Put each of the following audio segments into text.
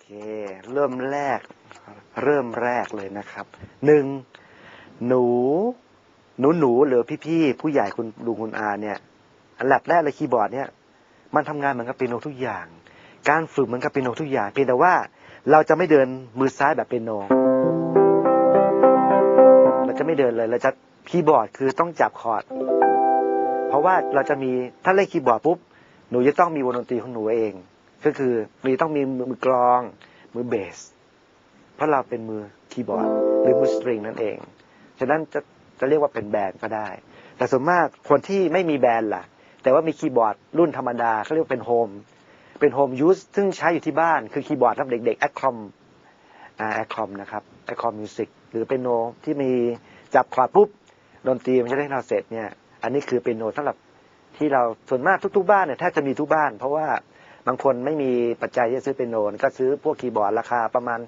เค เริ่มแรก เริ่มแรกเลยนะครับหนึ่งหนู หนูหนูหรือพี่ๆผู้ใหญ่คุณลุงคุณอาเนี่ย อันดับแรกเลยคีย์บอร์ดเนี่ย มันทำงานเหมือนกับเปียโนทุกอย่าง การฝึกเหมือนกับเปียโนทุกอย่าง เพียงแต่ว่าเราจะไม่เดินมือซ้ายแบบเปียโนเราจะไม่เดินเลยเราจะคีย์บอร์ดคือต้องจับคอร์ดเพราะว่าเราจะมีถ้าเล่นคีย์บอร์ดปุ๊บหนูจะต้องมีวงดนตรีของหนูเอง ก็คือมีต้องมีมือกลอง มือเบส เพราะเราเป็นมือคีย์บอร์ด หรือมือสตริงนั่นเอง ฉะนั้นจะจะเรียกว่าเป็นแบนด์ก็ได้ แต่ส่วนมากคนที่ไม่มีแบนด์ล่ะ แต่ว่ามีคีย์บอร์ดรุ่นธรรมดาเขาเรียกว่าเป็นโฮมเป็นโฮมยูสซึ่งใช้อยู่ที่บ้านคือคีย์บอร์ดสำหรับเด็กๆแอคคอมแอคคอมนะครับแอคคอมมิวสิกหรือเป็นโนที่มีจับคอร์ดปุ๊บดนตรีมันจะได้เราเสร็จเนี่ย อันนี้คือเป็นโนสำหรับที่เราส่วนมากทุกๆบ้านเนี่ยแทบจะมีทุกบ้าน เพราะว่า บางคนไม่มีปัจจัยจะซื้อเป็นโนนก็ซื้อพวกคีย์บอร์ดราคาประมาณ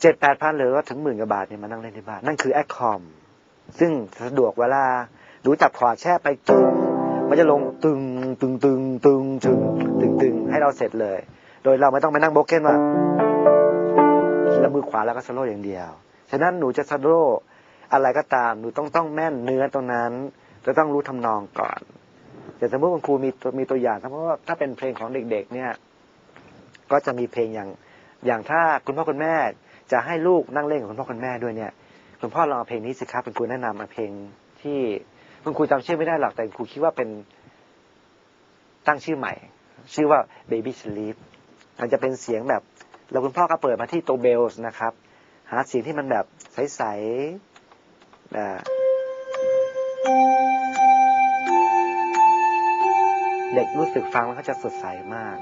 เจ็ดแปดพันหรือว่าถึงหมื่นกว่าบาทเนี่ยมานั่งเล่นที่บ้านนั่นคือแอคคอมซึ่งสะดวกเวลาดูจับคอร์ดแช่ไปตึงมันจะลงตึงตึงตึงตึงตึงตึงตึงให้เราเสร็จเลย โดยเราไม่ต้องไปนั่งโบกเก้นว่าแล้วมือขวาแล้วก็สโลว์อย่างเดียว ฉะนั้นหนูจะสโลว์อะไรก็ตามหนูต้องต้องแม่นเนื้อตรงนั้นจะต้องรู้ทำนองก่อน แต่สมมติคุณครูมีตัวมีตัวอย่างเพราะว่าถ้าเป็นเพลงของเด็ก ๆ เนี่ย ก็จะมีเพลงอย่าง อย่างถ้าคุณพ่อคุณแม่จะให้ลูกนั่งเล่นกับคุณพ่อคุณแม่ด้วยเนี่ย คุณพ่อลองเอาเพลงนี้สิครับเป็นครูแนะนำมาเพลงที่คุณครูจำชื่อไม่ได้หรอกแต่ครูคิดว่าเป็นตั้งชื่อใหม่ ชื่อว่า Baby Sleep มันจะเป็นเสียงแบบแล้วคุณพ่อก็เปิดมาที่ตัวเบลส์นะครับ หาเสียงที่มันแบบใสๆอ่า เด็กรู้สึกฟังแล้วเขาจะสดใสมาก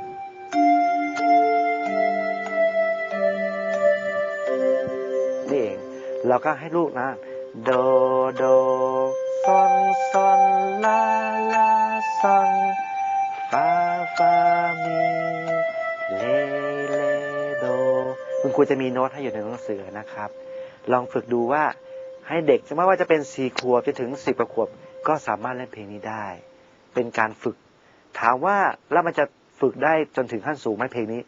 นี่เองเราก็ให้ลูกนะ โดโดซอนซอนลาลาซอนฟาฟามีเลเลโดคุณครูจะมีโน้ตให้อยู่ในหนังสือนะครับ ลองฝึกดูว่าให้เด็กไม่ว่าจะเป็นสี่ขวบจนถึงสิบขวบ ก็สามารถเล่นเพลงนี้ได้ เป็นการฝึก ถามว่าแล้วมันจะฝึกได้จนถึงขั้นสูงไหมเพลงนี้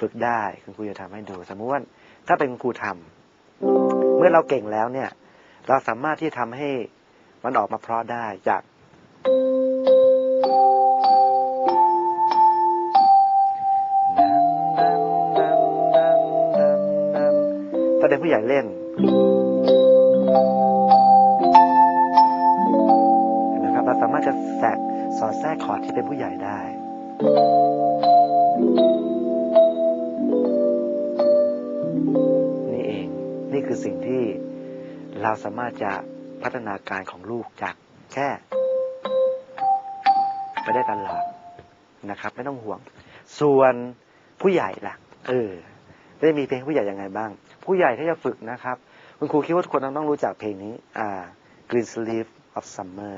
ฝึกได้คุณครูจะทำให้ดู สมมติว่าถ้าเป็นคุณครูทำเมื่อเราเก่งแล้วเนี่ย เราสามารถที่จะทำให้มันออกมาเพราะได้จาก ถ้าเป็นผู้ใหญ่เล่นนไหมครับเราสามารถจะแทรก สอดแทรกคอร์ดที่เป็นผู้ใหญ่ได้ นี่เองนี่คือสิ่งที่เราสามารถจะพัฒนาการของลูกจากแค่ไปได้ตลอดนะครับ ไม่ต้องห่วง ส่วนผู้ใหญ่ล่ะ เออ ได้มีเพลงผู้ใหญ่ยังไงบ้าง ผู้ใหญ่ที่จะฝึกนะครับ คุณครูคิดว่าทุกคนต้องรู้จักเพลงนี้ อ่า Green Sleeve of Summer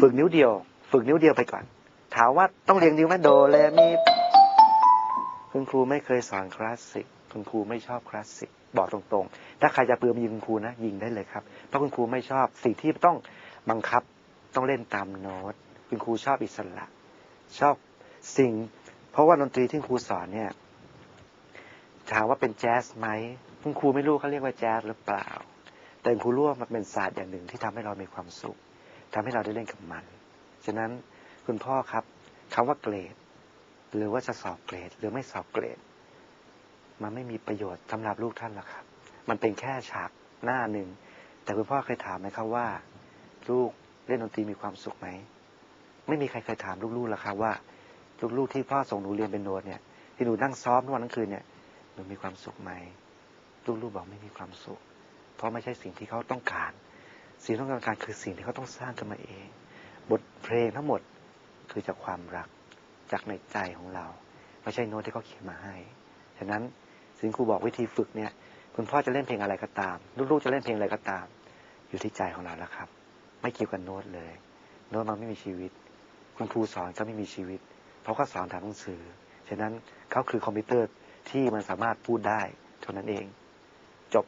ฝึกนิ้วเดียว ฝึกนิ้วเดียวไปก่อน ถามว่าต้องเรียงนิ้วไหมโดเลมีคุณครูไม่เคยสอนคลาสสิกคุณครูไม่ชอบคลาสสิกบอกตรงๆ ถ้าใครจะเปลือมยิงคุณครูนะยิงได้เลยครับเพราะคุณครูไม่ชอบสิ่งที่ต้องบังคับต้องเล่นตามโน้ตคุณครูชอบอิสระ ชอบสิ่ง เพราะว่าดนตรีที่ครูสอนเนี่ยถามว่าเป็นแจ๊สไหมคุณครูไม่รู้เขาเรียกว่าแจ๊สหรือเปล่า แต่คุณครูรู้ว่ามันเป็นศาสตร์อย่างหนึ่งที่ทำให้เรามีความสุข ทำให้เราได้เล่นกับมัน ฉะนั้นคุณพ่อครับคำว่าเกรด หรือว่าจะสอบเกรด หรือไม่สอบเกรด มันไม่มีประโยชน์สำหรับลูกท่านหรอกครับ มันเป็นแค่ฉากหน้าหนึ่ง แต่คุณพ่อเคยถามไหมครับว่า ลูกเล่นดนตรีมีความสุขไหม ไม่มีใครเคยถามลูกๆหรอกครับว่า ลูกๆที่พ่อส่งหนูเรียนเป็นโนดเนี่ย ที่หนูนั่งซ้อมทุกวันทั้งคืนเนี่ยหนูมีความสุขไหมลูกๆบอกไม่มีความสุข เพราะไม่ใช่สิ่งที่เขาต้องการ สิ่งต้องการคือสิ่งที่เขาต้องสร้างขึ้นมาเอง บทเพลงทั้งหมดคือจากความรักจากในใจของเรา ไม่ใช่โน้ตที่เขาเขียนมาให้ ฉะนั้นสิ่งครูบอกวิธีฝึกเนี่ย คุณพ่อจะเล่นเพลงอะไรก็ตาม ลูกๆจะเล่นเพลงอะไรก็ตาม อยู่ที่ใจของเราแล้วครับ ไม่เกี่ยวกับโน้ตเลย โน้ตมันไม่มีชีวิต คุณครูสอนก็ไม่มีชีวิต เพราะเขาสอนทางหนังสือ ฉะนั้นเขาคือคอมพิวเตอร์ที่มันสามารถพูดได้เท่านั้นเอง จบ